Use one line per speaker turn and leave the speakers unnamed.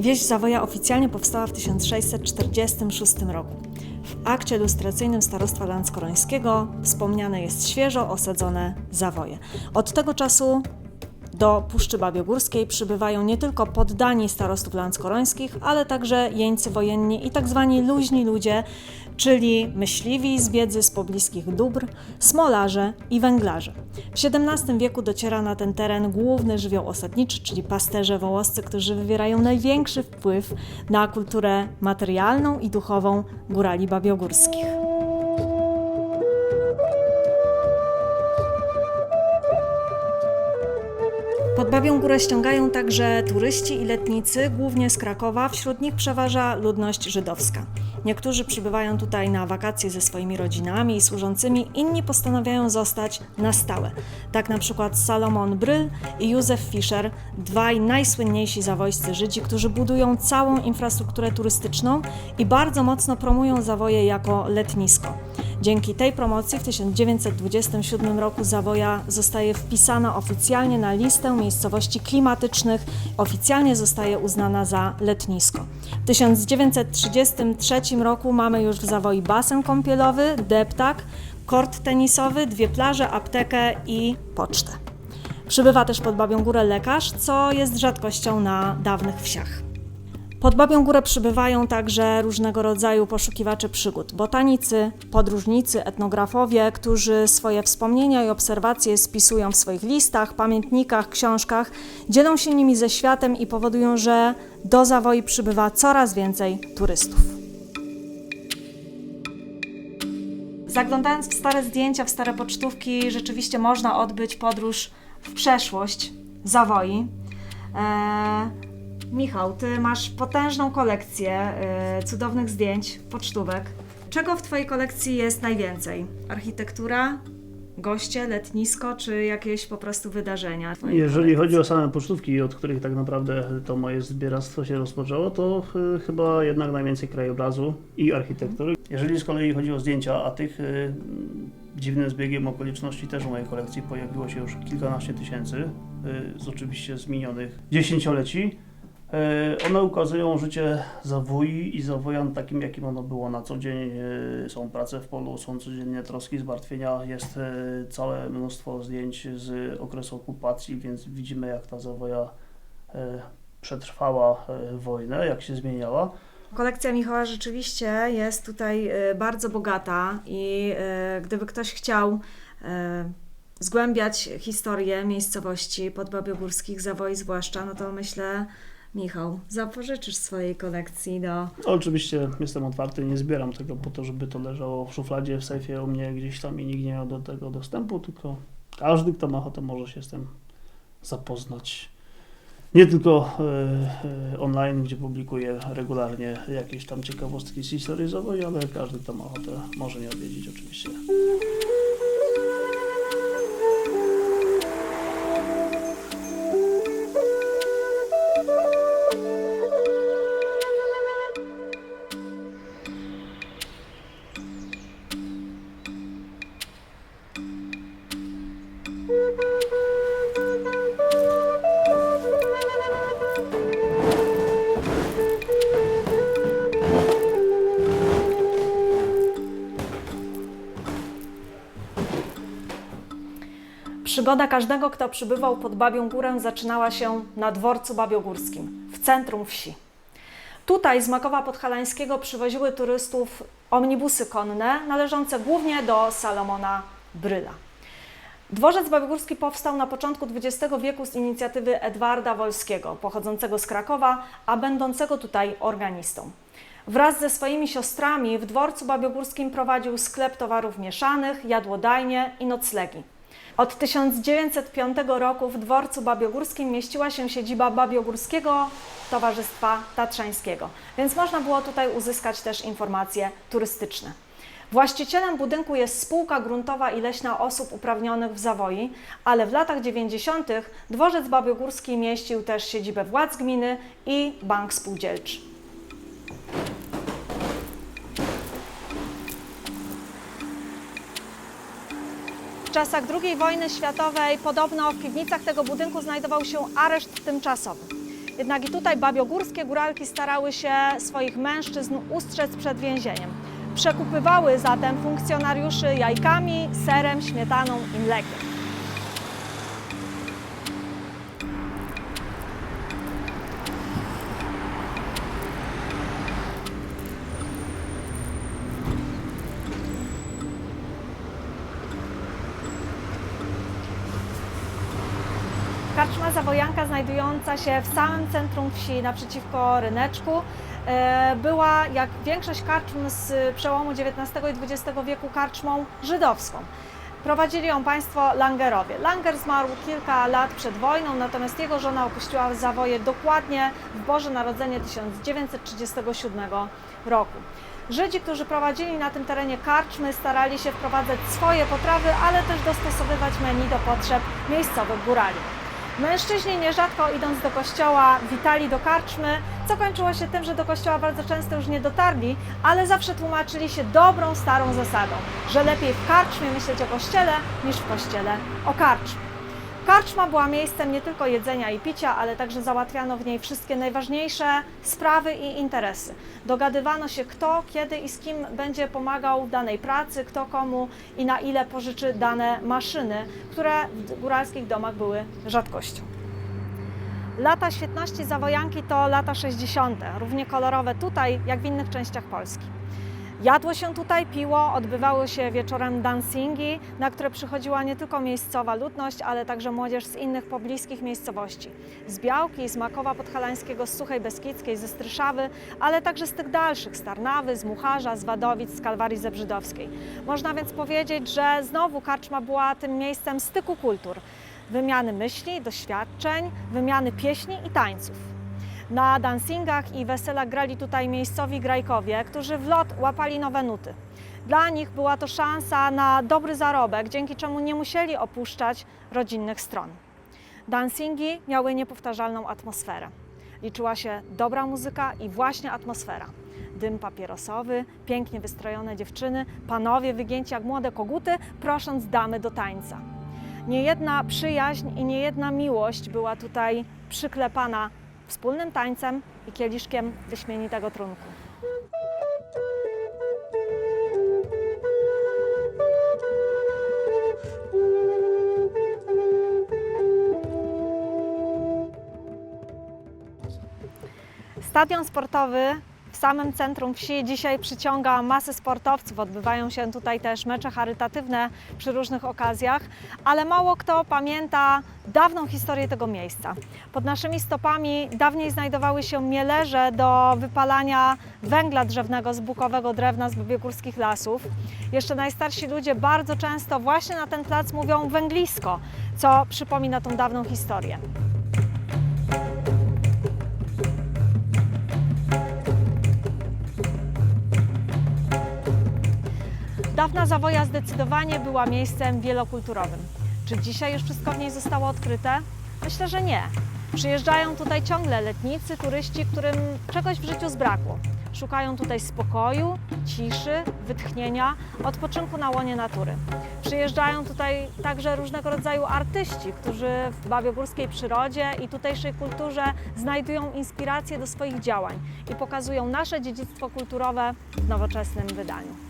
Wieś Zawoja oficjalnie powstała w 1646 roku. W akcie lustracyjnym Starostwa Lanskorońskiego wspomniane jest świeżo osadzone Zawoje. Od tego czasu do Puszczy Babiogórskiej przybywają nie tylko poddani starostów lanskorońskich, ale także jeńcy wojenni i tak zwani luźni ludzie, czyli myśliwi z biedzy z pobliskich dóbr, smolarze i węglarze. W XVII wieku dociera na ten teren główny żywioł osadniczy, czyli pasterze wołoscy, którzy wywierają największy wpływ na kulturę materialną i duchową górali babiogórskich. Pod Babią Górę ściągają także turyści i letnicy, głównie z Krakowa. Wśród nich przeważa ludność żydowska. Niektórzy przybywają tutaj na wakacje ze swoimi rodzinami i służącymi, inni postanawiają zostać na stałe. Tak na przykład Salomon Bryl i Józef Fischer, dwaj najsłynniejsi zawojscy Żydzi, którzy budują całą infrastrukturę turystyczną i bardzo mocno promują Zawoje jako letnisko. Dzięki tej promocji w 1927 roku Zawoja zostaje wpisana oficjalnie na listę miejscowości klimatycznych, oficjalnie zostaje uznana za letnisko. W 1933 roku mamy już w Zawoi basen kąpielowy, deptak, kort tenisowy, dwie plaże, aptekę i pocztę. Przybywa też pod Babią Górę lekarz, co jest rzadkością na dawnych wsiach. Pod Babią Górę przybywają także różnego rodzaju poszukiwacze przygód. Botanicy, podróżnicy, etnografowie, którzy swoje wspomnienia i obserwacje spisują w swoich listach, pamiętnikach, książkach, dzielą się nimi ze światem i powodują, że do Zawoi przybywa coraz więcej turystów. Zaglądając w stare zdjęcia, w stare pocztówki, rzeczywiście można odbyć podróż w przeszłość Zawoi. Eee, Michał, ty masz potężną kolekcję e, cudownych zdjęć, pocztówek. Czego w twojej kolekcji jest najwięcej? Architektura, goście, letnisko, czy jakieś po prostu wydarzenia?
Jeżeli
kolekcji?
chodzi o same pocztówki, od których tak naprawdę to moje zbieractwo się rozpoczęło, to y, chyba jednak najwięcej krajobrazu i architektury. Jeżeli z kolei chodzi o zdjęcia, a tych y, dziwnym zbiegiem okoliczności też w mojej kolekcji pojawiło się już kilkanaście tysięcy, y, z oczywiście z minionych dziesięcioleci. Y, One ukazują życie zawoi i zawojan takim, jakim ono było na co dzień. Y, Są prace w polu, są codziennie troski, zmartwienia. Jest y, całe mnóstwo zdjęć z okresu okupacji, więc widzimy, jak ta zawoja przetrwała wojnę, jak się zmieniała.
Kolekcja Michała rzeczywiście jest tutaj e, bardzo bogata i e, gdyby ktoś chciał e, zgłębiać historię miejscowości podbabiogórskich, Zawoi zwłaszcza, no to myślę, Michał, zapożyczysz swojej kolekcji do
No, oczywiście jestem otwarty, nie zbieram tego po to, żeby to leżało w szufladzie, w sejfie u mnie gdzieś tam i nikt nie miał do tego dostępu, tylko każdy, kto ma ochotę, może się z tym zapoznać. Nie tylko e, e, online, gdzie publikuję regularnie jakieś tam ciekawostki z historii ale każdy, kto ma ochotę, może mnie odwiedzić oczywiście.
Przygoda każdego, kto przybywał pod Babią Górę, zaczynała się na dworcu babiogórskim, w centrum wsi. Tutaj z Makowa Podhalańskiego przywoziły turystów omnibusy konne należące głównie do Salomona Bryla. Dworzec Babiogórski powstał na początku XX wieku z inicjatywy Edwarda Wolskiego, pochodzącego z Krakowa, a będącego tutaj organistą. Wraz ze swoimi siostrami w dworcu babiogórskim prowadził sklep towarów mieszanych, jadłodajnie i noclegi. Od 1905 roku w dworcu babiogórskim mieściła się siedziba Babiogórskiego Towarzystwa Tatrzańskiego, więc można było tutaj uzyskać też informacje turystyczne. Właścicielem budynku jest spółka gruntowa i leśna osób uprawnionych w Zawoi, ale w latach 90. dworzec babiogórski mieścił też siedzibę władz gminy i bank spółdzielczy. Czasach II wojny światowej podobno w piwnicach tego budynku znajdował się areszt tymczasowy. Jednak i tutaj babiogórskie góralki starały się swoich mężczyzn ustrzec przed więzieniem. Przekupywały zatem funkcjonariuszy jajkami, serem, śmietaną i mlekiem. Karczma Zawojanka, znajdująca się w samym centrum wsi, naprzeciwko ryneczku, e, była, jak większość karczm z przełomu XIX i XX wieku, karczmą żydowską. Prowadzili ją państwo Langerowie. Langer zmarł kilka lat przed wojną, natomiast jego żona opuściła Zawoje dokładnie w Boże Narodzenie 1937 roku. Żydzi, którzy prowadzili na tym terenie karczmy, starali się wprowadzać swoje potrawy, ale też dostosowywać menu do potrzeb miejscowych górali. Mężczyźni nierzadko idąc do kościoła witali do karczmy, co kończyło się tym, że do kościoła bardzo często już nie dotarli, ale zawsze tłumaczyli się dobrą, starą zasadą, że lepiej w karczmie myśleć o kościele niż w kościele o karczmie. Karczma była miejscem nie tylko jedzenia i picia, ale także załatwiano w niej wszystkie najważniejsze sprawy i interesy. Dogadywano się kto, kiedy i z kim będzie pomagał w danej pracy, kto komu i na ile pożyczy dane maszyny, które w góralskich domach były rzadkością. Lata świetności Zawojanki to lata 60., równie kolorowe tutaj, jak w innych częściach Polski. Jadło się tutaj, piło, odbywały się wieczorem dancingi, na które przychodziła nie tylko miejscowa ludność, ale także młodzież z innych pobliskich miejscowości. Z Białki, z Makowa Podhalańskiego, z Suchej Beskidzkiej, ze Stryszawy, ale także z tych dalszych, z Tarnawy, z Mucharza, z Wadowic, z Kalwarii Zebrzydowskiej. Można więc powiedzieć, że znowu Karczma była tym miejscem styku kultur, wymiany myśli, doświadczeń, wymiany pieśni i tańców. Na dancingach i weselach grali tutaj miejscowi grajkowie, którzy w lot łapali nowe nuty. Dla nich była to szansa na dobry zarobek, dzięki czemu nie musieli opuszczać rodzinnych stron. Dancingi miały niepowtarzalną atmosferę. Liczyła się dobra muzyka i właśnie atmosfera. Dym papierosowy, pięknie wystrojone dziewczyny, panowie wygięci jak młode koguty, prosząc damy do tańca. Niejedna przyjaźń i niejedna miłość była tutaj przyklepana wspólnym tańcem i kieliszkiem wyśmienitego trunku. Stadion sportowy samym centrum wsi dzisiaj przyciąga masę sportowców. Odbywają się tutaj też mecze charytatywne przy różnych okazjach, ale mało kto pamięta dawną historię tego miejsca. Pod naszymi stopami dawniej znajdowały się mielerze do wypalania węgla drzewnego z bukowego drewna z biegórskich lasów. Jeszcze najstarsi ludzie bardzo często właśnie na ten plac mówią węglisko, co przypomina tą dawną historię. Dawna Zawoja zdecydowanie była miejscem wielokulturowym. Czy dzisiaj już wszystko w niej zostało odkryte? Myślę, że nie. Przyjeżdżają tutaj ciągle letnicy, turyści, którym czegoś w życiu zbrakło. Szukają tutaj spokoju, ciszy, wytchnienia, odpoczynku na łonie natury. Przyjeżdżają tutaj także różnego rodzaju artyści, którzy w babiogórskiej przyrodzie i tutejszej kulturze znajdują inspirację do swoich działań i pokazują nasze dziedzictwo kulturowe w nowoczesnym wydaniu.